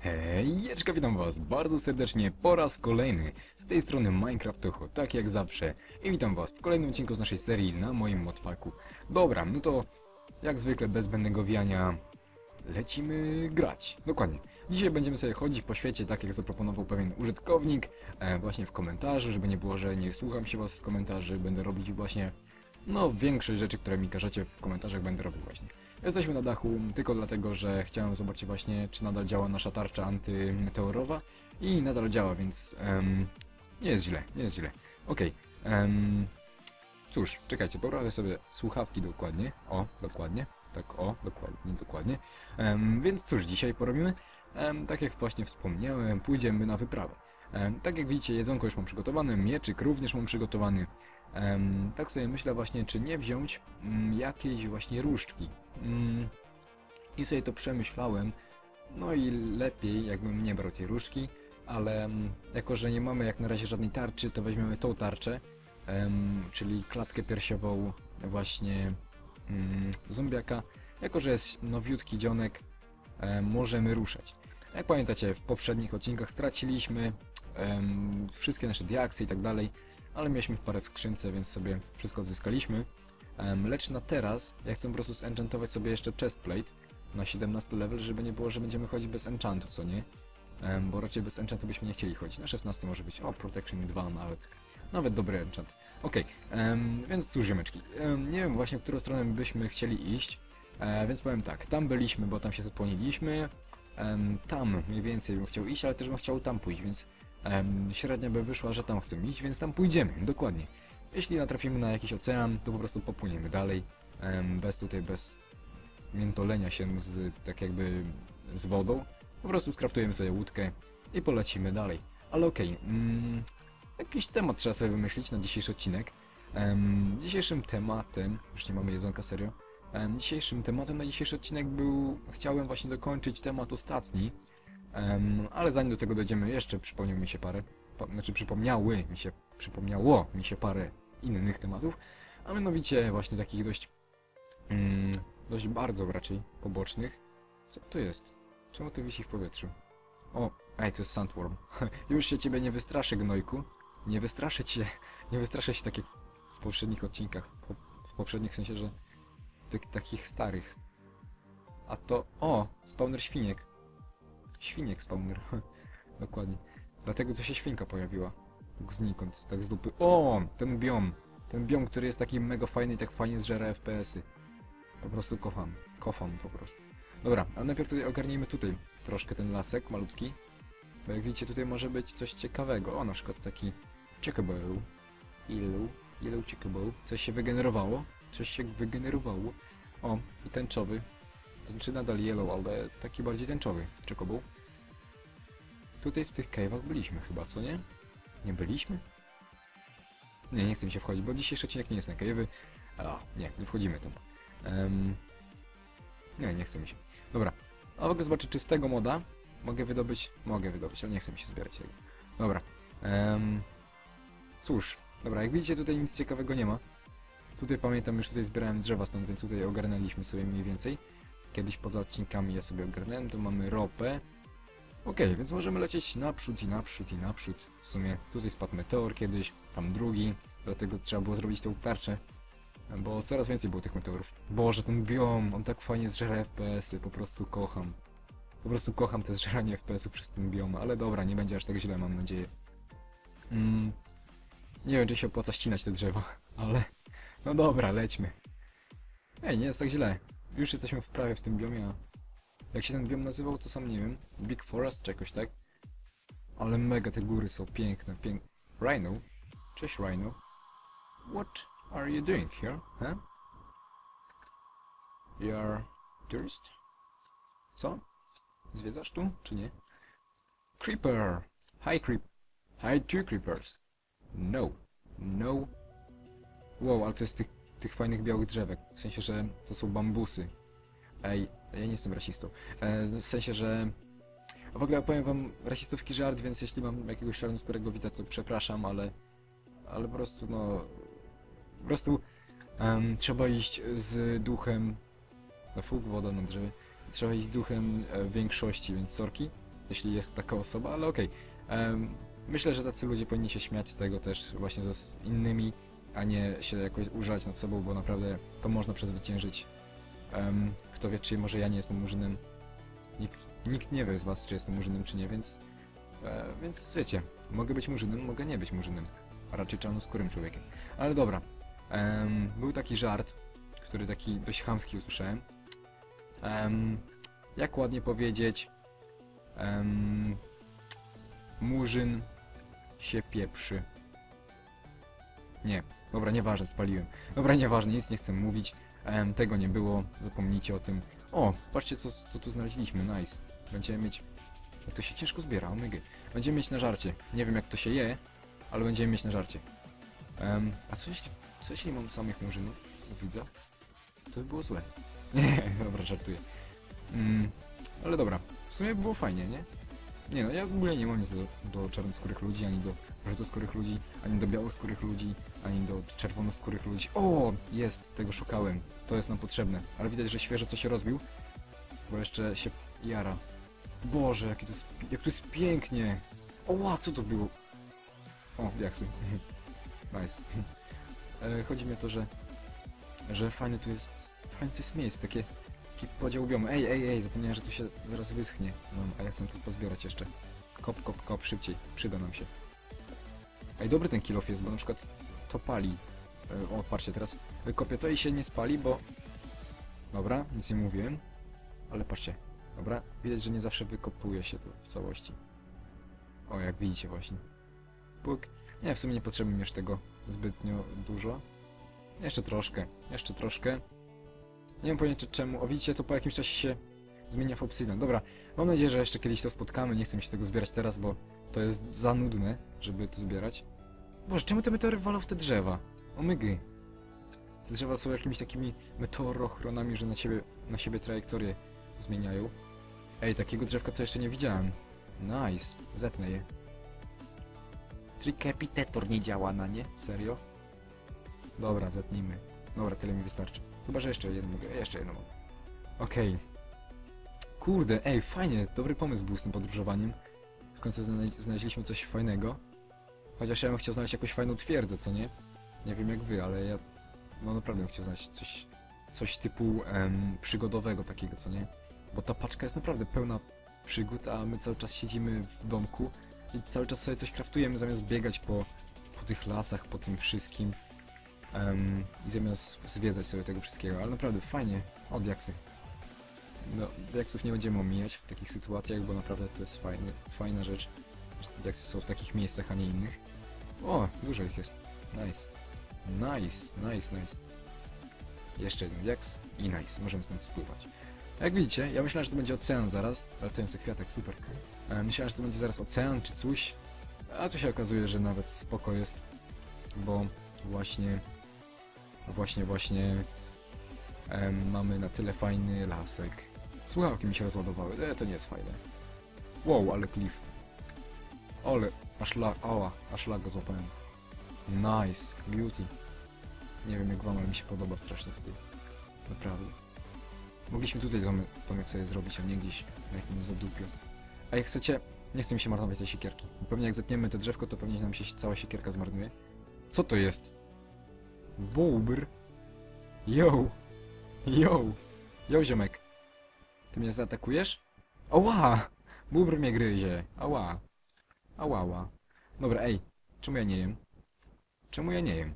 Hejeczka, witam was bardzo serdecznie po raz kolejny z tej strony Minecraft Toho, tak jak zawsze i witam was w kolejnym odcinku z naszej serii na moim modpaku. Dobra, no to jak zwykle bez zbędnego wijania lecimy grać, dokładnie. Dzisiaj będziemy sobie chodzić po świecie, tak jak zaproponował pewien użytkownik, e, właśnie w komentarzu, żeby nie było, że nie słucham się was z komentarzy, będę robić właśnie, no większość rzeczy, które mi każecie w komentarzach będę robił właśnie. Jesteśmy na dachu tylko dlatego, że chciałem zobaczyć właśnie, czy nadal działa nasza tarcza antymeteorowa i nadal działa, więc em, nie jest źle, nie jest źle. Okej, em, cóż, czekajcie, poprawię sobie słuchawki dokładnie, o, dokładnie, tak o, dokładnie, dokładnie. Em, więc cóż, dzisiaj porobimy? Em, tak jak właśnie wspomniałem, pójdziemy na wyprawę. Em, tak jak widzicie, jedzonko już mam przygotowane, mieczyk również mam przygotowany. Tak sobie myślę właśnie, czy nie wziąć mm, jakiejś właśnie różdżki. Mm, I sobie to przemyślałem. No i lepiej, jakbym nie brał tej różdżki, ale mm, jako, że nie mamy jak na razie żadnej tarczy, to weźmiemy tą tarczę, czyli klatkę piersiową właśnie zombiaka. Jako, że jest nowiutki dzionek, em, możemy ruszać. Jak pamiętacie, w poprzednich odcinkach straciliśmy wszystkie nasze diaksy i tak dalej, ale mieliśmy parę w skrzynce, więc sobie wszystko odzyskaliśmy. Lecz na teraz ja chcę po prostu zenchantować sobie jeszcze chestplate na 17 level, żeby nie było, że będziemy chodzić bez enchantu, co nie? Bo raczej bez enchantu byśmy nie chcieli chodzić. Na 16 może być, o, protection 2 nawet. Nawet dobry enchant. Okej, em, więc cóż, ziomeczki, nie wiem właśnie, w którą stronę byśmy chcieli iść, e, więc powiem tak, tam byliśmy, bo tam się zapłoniliśmy, tam mniej więcej bym chciał iść, ale też bym chciał tam pójść, więc em, średnia by wyszła, że tam chcemy iść, więc tam pójdziemy, dokładnie. Jeśli natrafimy na jakiś ocean, to po prostu popłyniemy dalej, em, bez tutaj, bez miętolenia się z, tak jakby z wodą. Po prostu skraftujemy sobie łódkę i polecimy dalej. Ale okej, mm, jakiś temat trzeba sobie wymyślić na dzisiejszy odcinek. Em, dzisiejszym tematem, już nie mamy jedzonka serio, dzisiejszym tematem na dzisiejszy odcinek był, chciałem właśnie dokończyć temat ostatni, em, ale zanim do tego dojdziemy, jeszcze przypomniał mi się parę, pa, znaczy przypomniały mi się, przypomniało mi się parę innych tematów, a mianowicie właśnie takich dość, mm, dość bardzo raczej pobocznych. Co to jest? Czemu to wisi w powietrzu? O, ej, to jest sandworm. Już się ciebie nie wystraszę, gnojku. Nie wystraszę cię, nie wystraszę się tak jak w poprzednich odcinkach. Po, w poprzednich sensie, że tych takich starych. A to, o, spawner świniek. Świniek spawner, dokładnie. Dlatego tu się świnka pojawiła. Tak znikąd, tak z dupy. O, ten biom. Ten biom, który jest taki mega fajny i tak fajnie zżera FPS-y. Po prostu kocham. Kocham po prostu. Dobra, ale najpierw tutaj ogarnijmy tutaj troszkę ten lasek malutki. Bo jak widzicie tutaj może być coś ciekawego. O, na przykład taki Chocobo. Ilu, ilu Chocobo. Coś się wygenerowało. Coś się wygenerowało. O, i tęczowy. Czy nadal yellow, ale taki bardziej tęczowy. Chocobo. Tutaj w tych cave'ach byliśmy chyba, co nie? Nie byliśmy? Nie, nie chcę mi się wchodzić, bo dzisiejszy odcinek nie jest na cave'y. A, nie, nie wchodzimy tam. Em, nie, nie chce mi się. Dobra. A mogę zobaczyć czystego moda. Mogę wydobyć? Mogę wydobyć, ale nie chce mi się zbierać tego. Dobra. Em, cóż. Dobra, jak widzicie tutaj nic ciekawego nie ma. Tutaj pamiętam, już tutaj zbierałem drzewa stąd, więc tutaj ogarnęliśmy sobie mniej więcej. Kiedyś poza odcinkami ja sobie ogarnąłem, tu mamy ropę. Okej, więc możemy lecieć naprzód i naprzód i naprzód. W sumie tutaj spadł meteor kiedyś, tam drugi, dlatego trzeba było zrobić tą tarczę. Bo coraz więcej było tych meteorów. Boże, ten biom, on tak fajnie zżera FPS-y, po prostu kocham. Po prostu kocham te zżeranie FPS-ów przez ten biom, ale dobra, nie będzie aż tak źle, mam nadzieję. Mm, nie wiem, czy się opłaca ścinać te drzewa, ale... No dobra, lećmy. Ej, nie jest tak źle. Już jesteśmy w prawie w tym biomie, a... Jak się ten biom nazywał, to sam nie wiem. Big Forest czy jakoś tak? Ale mega te góry są piękne, pięk... Rhino? Cześć Rhino. What are you doing here, huh? You're tourist? Co? Zwiedzasz tu, czy nie? Creeper! Hi creep! Hi two creepers! No. No. Wow, ale to jest tych, tych fajnych białych drzewek. W sensie, że to są bambusy. Ej, ja nie jestem rasistą. E, w sensie, że... W ogóle opowiem wam rasistowski żart, więc jeśli mam jakiegoś czarnoskórego widza, to przepraszam, ale... Ale po prostu, no... Po prostu em, trzeba iść z duchem... No fuk, woda na drzewie. Trzeba iść duchem e, większości, więc sorki. jeśli jest taka osoba, ale okej. Em, myślę, że tacy ludzie powinni się śmiać z tego też właśnie z innymi, a nie się jakoś użalać nad sobą, bo naprawdę to można przezwyciężyć. Em, kto wie, czy może ja nie jestem murzynem. Nikt, nikt nie wie z was, czy jestem murzynem, czy nie, więc... E, więc wiecie, mogę być murzynem, mogę nie być murzynem. A raczej czarnoskórym człowiekiem. Ale dobra. Em, był taki żart, który taki dość chamski usłyszałem. Em, jak ładnie powiedzieć... Em, murzyn się pieprzy. Nie, dobra, nieważne, spaliłem. Dobra, nieważne, nic nie chcę mówić. Tego nie było, zapomnijcie o tym. O, patrzcie co, co tu znaleźliśmy, nice. Będziemy mieć... Jak to się ciężko zbiera, omygy. Będziemy mieć na żarcie. Nie wiem jak to się je, ale będziemy mieć na żarcie. A co jeśli, co jeśli mam samych murzynów w widzach? To by było złe. Nie, dobra, żartuję. Mm, ale dobra, w sumie by było fajnie, nie? Nie no, ja w ogóle nie mam nic do, do czarnoskórych ludzi, ani do żółtoskórych ludzi, ani do białoskórych ludzi, ani do czerwonoskórych ludzi. O, jest, tego szukałem. To jest nam potrzebne. Ale widać, że świeżo coś się rozbił, bo jeszcze się jara. Boże, jakie to jest, jak to jest pięknie. Oła, co to było? O, jaksy. nice. E, Chodzi mi o to, że, że fajne tu jest, fajne to jest miejsce, takie, taki podział biomu. Ej, ej, ej, zapomniałem, że tu się zaraz wyschnie. No, a ja chcę to pozbierać jeszcze. Kop, kop, kop, szybciej, przyda nam się. Ej, dobry ten kilof jest, bo na przykład to pali. E, O, patrzcie, teraz wykopię to i się nie spali, bo... Dobra, nic nie mówiłem. Ale patrzcie, dobra, widać, że nie zawsze wykopuje się to w całości. O, jak widzicie właśnie. Puk. Nie, w sumie nie potrzebujemy już tego zbytnio dużo. Jeszcze troszkę, jeszcze troszkę. Nie wiem pojęcia czemu. O, widzicie, to po jakimś czasie się zmienia w obsydian. Dobra, mam nadzieję, że jeszcze kiedyś to spotkamy. Nie chcę mi się tego zbierać teraz, bo to jest za nudne, żeby to zbierać. Boże, czemu te meteory walą w te drzewa? Omygy. Te drzewa są jakimiś takimi meteorochronami, że na siebie, na siebie trajektorię zmieniają. Ej, takiego drzewka to jeszcze nie widziałem. Nice. Zetnę je. Tricapitator nie działa na nie? Serio? Dobra, zetnijmy. Dobra, tyle mi wystarczy. Chyba, że jeszcze jedno mogę. Jeszcze jedno mogę. Okej. Kurde, ej, fajnie. Dobry pomysł był z tym podróżowaniem. W końcu znale znaleźliśmy coś fajnego. Chociaż ja bym chciał znaleźć jakąś fajną twierdzę, co nie? Nie wiem jak wy, ale ja... No naprawdę bym chciał znaleźć coś... Coś typu em, przygodowego takiego, co nie? Bo ta paczka jest naprawdę pełna przygód, a my cały czas siedzimy w domku i cały czas sobie coś kraftujemy zamiast biegać po, po tych lasach, po tym wszystkim. Em, I zamiast zwiedzać sobie tego wszystkiego, ale naprawdę fajnie. O, diaksy. No, diaksów nie będziemy omijać w takich sytuacjach, bo naprawdę to jest fajny, fajna rzecz, że te diaksy są w takich miejscach, a nie innych. O, dużo ich jest. Nice. Nice, nice, nice. Jeszcze jeden diaks i nice. Możemy stąd spływać. Jak widzicie, ja myślałem, że to będzie ocean zaraz. Latający kwiatek, super. E, myślałem, że to będzie zaraz ocean czy coś. A tu się okazuje, że nawet spoko jest. Bo właśnie... Właśnie, właśnie... em, mamy na tyle fajny lasek. Słuchawki mi się rozładowały. E, to nie jest fajne. Wow, ale cliff. Ole, aż lag, ała, aż lag go złapałem. Nice, beauty. Nie wiem jak wam, ale mi się podoba strasznie tutaj. Naprawdę. Mogliśmy tutaj domek sobie zrobić, a nie gdzieś na jakimś zadupiu. A jak chcecie, nie chcę mi się marnować tej siekierki. Pewnie jak zetniemy to drzewko, to pewnie nam się cała siekierka zmarnuje. Co to jest? Bobr? Yo! Yo! Yo, ziomek! Ty mnie zaatakujesz? Ała! Bóbr mnie gryzie. Ała. Ałała. Dobra, ej. Czemu ja nie jem? Czemu ja nie jem?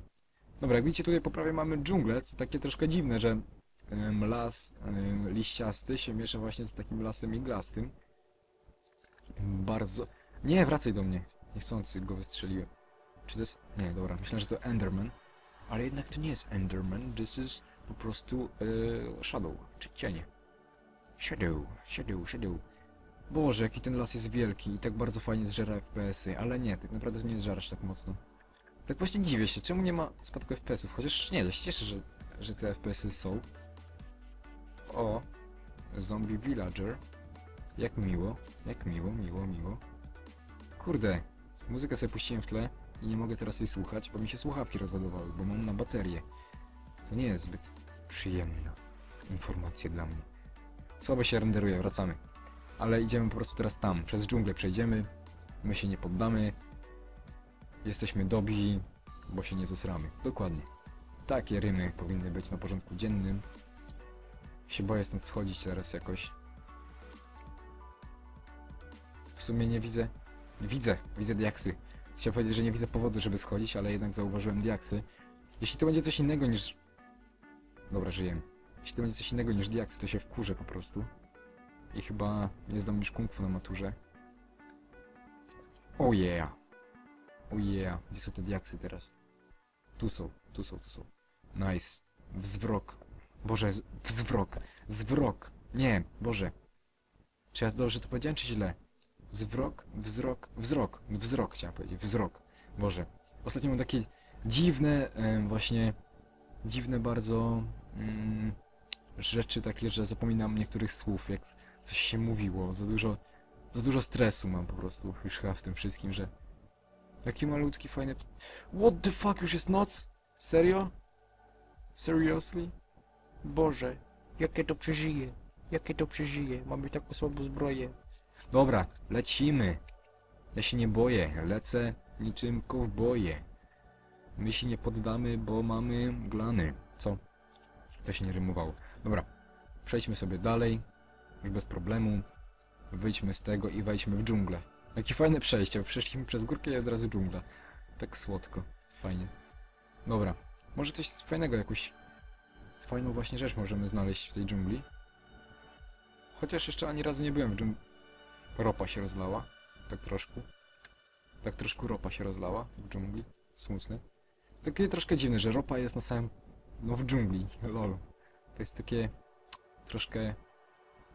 Dobra, jak widzicie tutaj po prawej mamy dżunglę, co takie troszkę dziwne, że em, las em, liściasty się miesza właśnie z takim lasem iglastym. Bardzo... Nie, wracaj do mnie. Niechcący go wystrzeliłem. Czy to jest... Nie, dobra, myślę, że to Enderman. Ale jednak to nie jest Enderman, this is po prostu e, Shadow, czy cień. Shadow, Shadow, Shadow. Boże, jaki ten las jest wielki i tak bardzo fajnie zżera FPS-y, ale nie, tak naprawdę to nie zżerasz tak mocno. Tak właśnie dziwię się, czemu nie ma spadku FPS-ów, chociaż nie, ja się cieszę, że, że te FPS-y są. O, Zombie Villager. Jak miło, jak miło, miło, miło. Kurde, muzykę sobie puściłem w tle i nie mogę teraz jej słuchać, bo mi się słuchawki rozładowały, bo mam na baterię. To nie jest zbyt przyjemna informacja dla mnie. Słabo się renderuje, wracamy. Ale idziemy po prostu teraz tam, przez dżunglę przejdziemy. My się nie poddamy. Jesteśmy dobrzy, bo się nie zesramy. Dokładnie. Takie rymy powinny być na porządku dziennym. Się boję stąd schodzić teraz jakoś. W sumie nie widzę. Widzę, widzę diaksy. Chciałem powiedzieć, że nie widzę powodu, żeby schodzić, ale jednak zauważyłem diaksy. Jeśli to będzie coś innego niż... Dobra, żyję. Jeśli to będzie coś innego niż diaksy, to się wkurzę po prostu. I chyba nie zdam już kung fu na maturze. Oh yeah. Oh yeah. Gdzie są te diaksy teraz? Tu są, tu są, tu są. Nice. Wzwrok. Boże, wzwrok. Zwrok. Nie, Boże. Czy ja dobrze to powiedziałem, czy źle? Zwrok, wzrok, wzrok. Wzrok chciałem powiedzieć, wzrok. Boże. Ostatnio mam takie dziwne, właśnie, dziwne bardzo mm, rzeczy takie, że zapominam niektórych słów, jak coś się mówiło. Za dużo, za dużo stresu mam po prostu już chyba w tym wszystkim, że Jaki malutki, fajny... What the fuck, już jest noc? Serio? Seriously? Boże, jakie to przeżyje, jakie to przeżyje, mamy taką słabą zbroję. Dobra, lecimy. Ja się nie boję, lecę niczym kowboje. My się nie poddamy, bo mamy glany. Co? To się nie rymowało. Dobra, przejdźmy sobie dalej, już bez problemu. Wyjdźmy z tego i wejdźmy w dżunglę. Jakie fajne przejście, przeszliśmy przez górkę i od razu dżungla. Tak słodko, fajnie. Dobra, może coś fajnego, jakąś fajną właśnie rzecz możemy znaleźć w tej dżungli. Chociaż jeszcze ani razu nie byłem w dżungli. Ropa się rozlała. Tak troszkę. Tak troszkę ropa się rozlała w dżungli. Smutne. Takie troszkę dziwne, że ropa jest na samym... No w dżungli. Lol. To jest takie... Troszkę...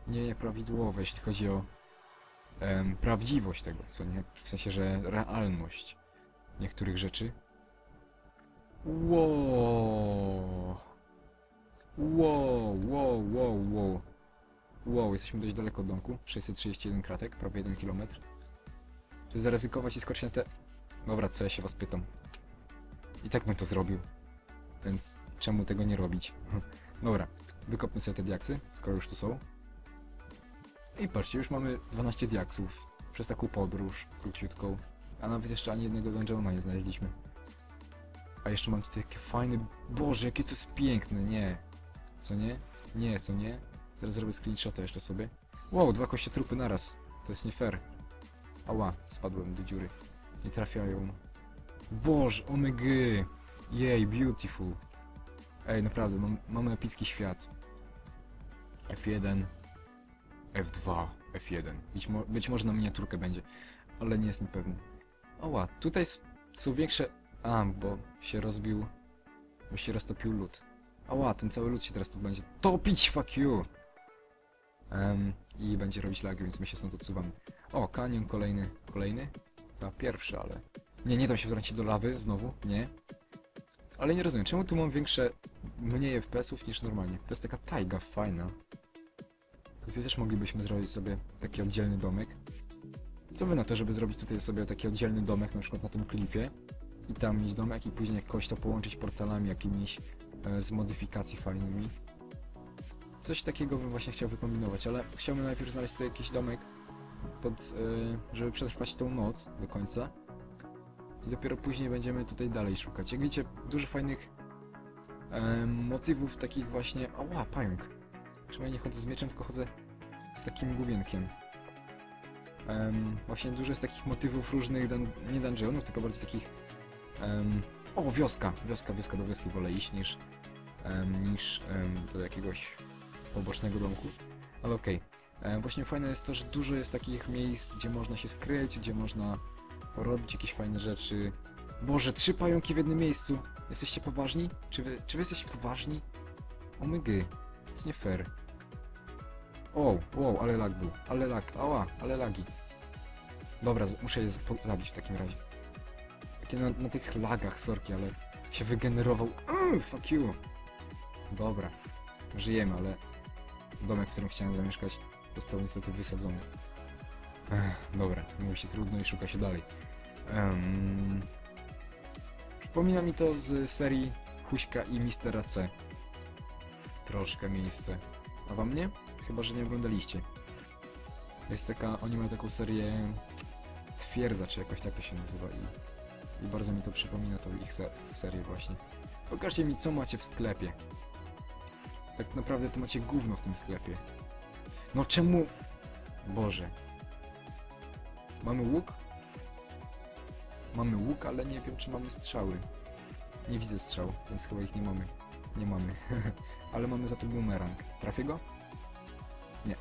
Nieprawidłowe, jeśli chodzi o... em, prawdziwość tego, co nie? W sensie, że realność niektórych rzeczy. Wow. Wow, wow, wow, wow. Wow, jesteśmy dość daleko od domku. 631 kratek, prawie 1 km. Czy zaryzykować i skoczyć na te... Dobra, co ja się was pytam. I tak bym to zrobił. Więc czemu tego nie robić? Dobra, wykopmy sobie te diaksy, skoro już tu są. I patrzcie, już mamy 12 diaksów przez taką podróż króciutką. A nawet jeszcze ani jednego dungeona nie znaleźliśmy. A jeszcze mam tutaj takie fajne... Boże, jakie to jest piękne, nie. Co nie? Nie, co nie? Zaraz zrobię screenshota jeszcze sobie. Wow, dwa kościotrupy naraz. To jest nie fair. Ała, spadłem do dziury. Nie trafiają. Boże, omygy! Jej, beautiful. Ej, naprawdę, mam, mamy epicki świat. F1, F2, F1. Być, mo być może na miniaturkę będzie, ale nie jestem pewny. Ała, tutaj są większe... A, bo się rozbił... Bo się roztopił lód. Ała, ten cały lód się teraz tu będzie topić, fuck you! Em, I będzie robić lagi, więc my się stąd odsuwamy. O, kanion kolejny. Kolejny? Chyba pierwszy, ale... Nie, nie dam się wtrącić do lawy, znowu, nie. Ale nie rozumiem, czemu tu mam większe... mniej FPS-ów niż normalnie? To jest taka tajga fajna. Tutaj też moglibyśmy zrobić sobie taki oddzielny domek. Co wy na to, żeby zrobić tutaj sobie taki oddzielny domek, na przykład na tym klifie? I tam mieć domek i później jakoś to połączyć portalami jakimiś e, z modyfikacji fajnymi. Coś takiego bym właśnie chciał wykombinować, ale chciałbym najpierw znaleźć tutaj jakiś domek, pod, e, żeby przetrwać tą noc do końca. I dopiero później będziemy tutaj dalej szukać. Jak widzicie, dużo fajnych em, motywów takich właśnie... Ała, pająk! Czemu ja nie chodzę z mieczem, tylko chodzę z takim główienkiem. Em, właśnie dużo jest takich motywów różnych, nie dungeonów, tylko bardziej takich... o, wioska! Wioska, wioska, do wioski wolę iść niż, niż do jakiegoś pobocznego domku. Ale okej. E, Właśnie fajne jest to, że dużo jest takich miejsc, gdzie można się skryć, gdzie można porobić jakieś fajne rzeczy. Boże, trzy pająki w jednym miejscu! Jesteście poważni? Czy wy, czy wy jesteście poważni? Omygy. To jest nie fair. O, wow, ale lag był. Ale lag. Ała, ale lagi. Dobra, muszę je zabić w takim razie. Takie na, na tych lagach, sorki, ale się wygenerował. Uuu, fuck you. Dobra. Żyjemy, ale domek, w którym chciałem zamieszkać, został niestety wysadzony. Ech, dobra, mówi się trudno i szuka się dalej. Um, przypomina mi to z serii Huśka i Mistera C. Troszkę miejsce. A wam nie? Chyba, że nie oglądaliście. Jest taka, oni mają taką serię Twierdza, czy jakoś tak to się nazywa i, i bardzo mi to przypomina tą ich se serię właśnie. Pokażcie mi, co macie w sklepie. Tak naprawdę to macie gówno w tym sklepie. No czemu... Boże. Mamy łuk? Mamy łuk, ale nie wiem, czy mamy strzały. Nie widzę strzał, więc chyba ich nie mamy. Nie mamy. ale mamy za to bumerang. Trafię go? Nie.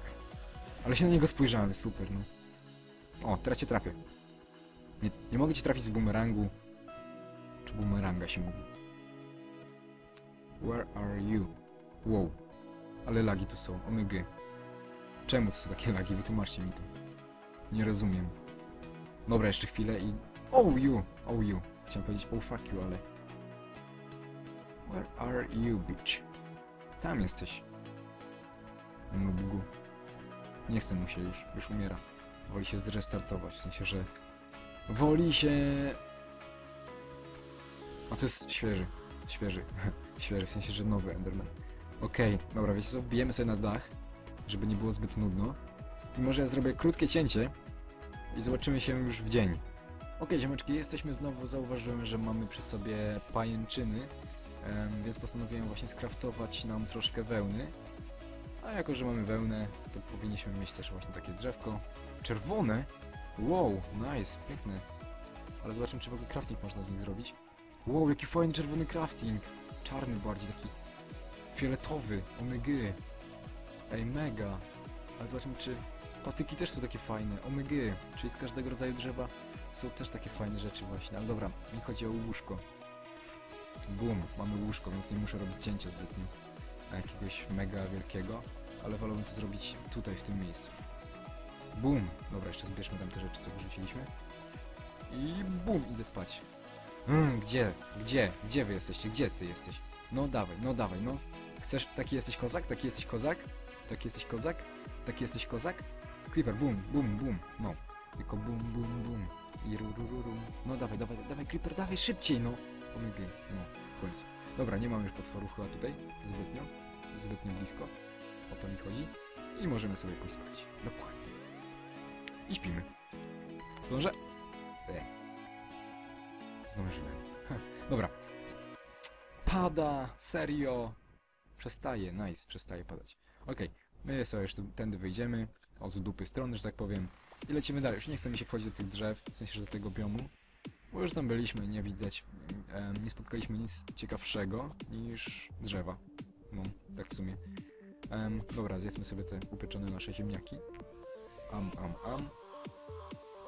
Ale się na niego spojrzałem, super, no. O, teraz cię trafię. Nie, nie mogę cię trafić z bumerangu. Czy bumeranga się mówi? Where are you? Wow. Ale lagi tu są, omygy. Czemu to są takie lagi? Wytłumaczcie mi to. Nie rozumiem. Dobra, jeszcze chwilę i... Oh you! Oh you. Chciałem powiedzieć oh fuck you, ale... Where are you, bitch? Tam jesteś. No bugu. Nie chce mu się już, już umiera. Woli się zrestartować, w sensie, że... Woli się... A to jest świeży. Świeży. świeży, w sensie, że nowy Enderman. Okej, dobra, wiecie co? Wbijemy sobie na dach, żeby nie było zbyt nudno. I może ja zrobię krótkie cięcie i zobaczymy się już w dzień. Okej, ziomeczki, jesteśmy znowu. Zauważyłem, że mamy przy sobie pajęczyny, więc postanowiłem właśnie skraftować nam troszkę wełny. A jako, że mamy wełnę, to powinniśmy mieć też właśnie takie drzewko. Czerwone? Wow, nice, piękne. Ale zobaczymy, czy w ogóle crafting można z nich zrobić. Wow, jaki fajny czerwony crafting. Czarny bardziej, taki fioletowy, omygy. Ej, mega. Ale zobaczmy, czy patyki też są takie fajne, omygy. Czyli z każdego rodzaju drzewa są też takie fajne rzeczy właśnie. Ale dobra, mi chodzi o łóżko. Bum, mamy łóżko, więc nie muszę robić cięcia zbytnio jakiegoś mega wielkiego, ale wolałbym to zrobić tutaj, w tym miejscu. Bum! Dobra, jeszcze zbierzmy tam te rzeczy, co wyrzuciliśmy. I bum, idę spać. Mm, gdzie? Gdzie? Gdzie wy jesteście? Gdzie ty jesteś? No dawaj, no dawaj, no. Chcesz, taki jesteś kozak? Taki jesteś kozak? Taki jesteś kozak? Taki jesteś kozak? Creeper, bum, bum, bum, no. Tylko bum, bum, bum. I ru, ru, ru, ru. No dawaj, dawaj, dawaj, Creeper, dawaj, szybciej, no. Omygy, no, w końcu. Dobra, nie mam już potworów chyba tutaj, zbytnio, zbytnio blisko, o to mi chodzi. I możemy sobie pójść spać, dokładnie. I śpimy. Zdążę? E. Zdążyłem. Dobra. Pada, serio. Przestaje, nice, przestaje padać. Okej, my sobie już tędy wyjdziemy, od dupy strony, że tak powiem. I lecimy dalej. Już nie chce mi się wchodzić do tych drzew, w sensie, że do tego biomu. Bo już tam byliśmy nie widać, nie spotkaliśmy nic ciekawszego niż drzewa. No, tak w sumie. Em, dobra, zjedzmy sobie te upieczone nasze ziemniaki. Am, am, am.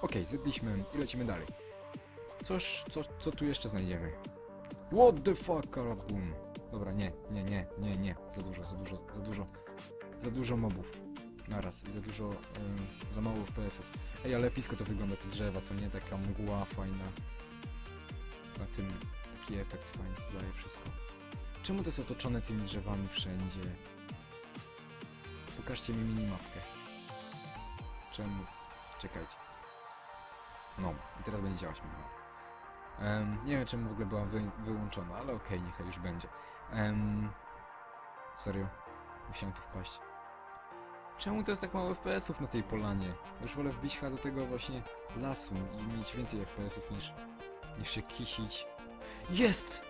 Okej, zjedliśmy i lecimy dalej. Coś, co, co tu jeszcze znajdziemy? What the fuck, boom. Dobra, nie, nie, nie, nie, nie. Za dużo, za dużo, za dużo. Za dużo mobów. Naraz i za dużo, za mało FPS-ów. Ej, ale epicko to wygląda te drzewa, co nie? Taka mgła fajna. Na tym taki efekt fajny daje wszystko. Czemu to jest otoczone tymi drzewami wszędzie? Pokażcie mi minimapkę. Czemu? Czekajcie. No, i teraz będzie działać minimapka. Em, nie wiem czemu w ogóle była wy wyłączona, ale okej, niechaj już będzie. Em, serio? Musiałem tu wpaść. Czemu to jest tak mało FPS-ów na tej polanie? Już wolę wbić do tego właśnie lasu i mieć więcej FPS-ów niż, niż się kisić. Jest!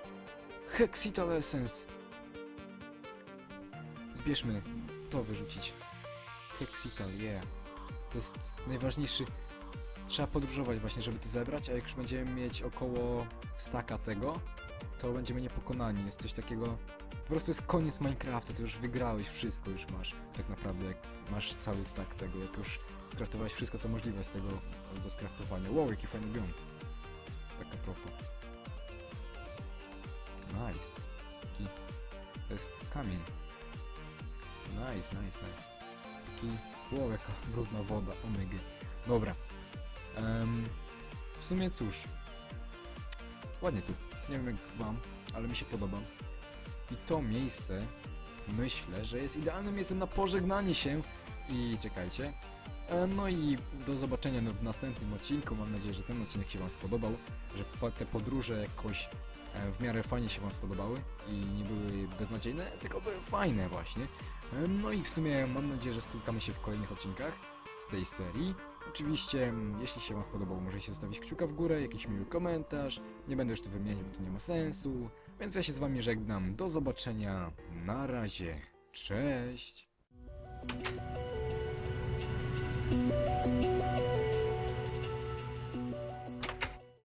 Hexital Essence! Zbierzmy to wyrzucić. Hexital, yeah. To jest najważniejszy... Trzeba podróżować właśnie, żeby to zebrać, a jak już będziemy mieć około staka tego, to będziemy niepokonani. Jest coś takiego... Po prostu jest koniec Minecrafta, to już wygrałeś wszystko, już masz tak naprawdę, jak masz cały stack tego, jak już skraftowałeś wszystko, co możliwe z tego do skraftowania. Wow, jaki fajny biom. Tak a propos. Nice. Taki... To jest kamień. Nice, nice, nice. Taki... Wow, jaka brudna woda, omega. Dobra. Em, w sumie cóż. Ładnie tu. Nie wiem jak wam, ale mi się podoba. I to miejsce myślę, że jest idealnym miejscem na pożegnanie się i czekajcie. E, No i do zobaczenia w następnym odcinku. Mam nadzieję, że ten odcinek się Wam spodobał, że te podróże jakoś e, w miarę fajnie się Wam spodobały i nie były beznadziejne, tylko były fajne właśnie. E, No i w sumie mam nadzieję, że spotkamy się w kolejnych odcinkach. z tej serii. Oczywiście, mm, jeśli się Wam spodobało, możecie zostawić kciuka w górę, jakiś miły komentarz. Nie będę już tu wymieniać, bo to nie ma sensu. Więc ja się z Wami żegnam. Do zobaczenia. Na razie. Cześć!